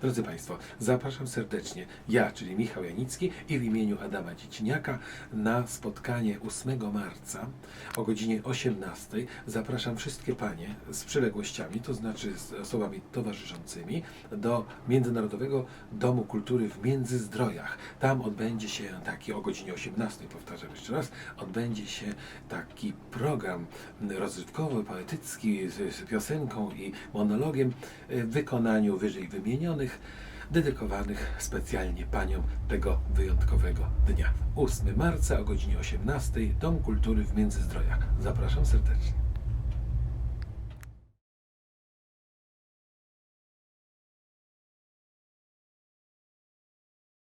Drodzy Państwo, zapraszam serdecznie ja, czyli Michał Janicki i w imieniu Adama Dzieciniaka na spotkanie 8 marca o godzinie 18. Zapraszam wszystkie Panie z przyległościami, to znaczy z osobami towarzyszącymi do Międzynarodowego Domu Kultury w Międzyzdrojach. Tam odbędzie się taki o godzinie 18, powtarzam jeszcze raz, odbędzie się taki program rozrywkowy, poetycki z, z piosenką i monologiem w wykonaniu wyżej wymienionych, dedykowanych specjalnie paniom tego wyjątkowego dnia. 8 marca o godzinie 18 Dom Kultury w Międzyzdrojach. Zapraszam serdecznie.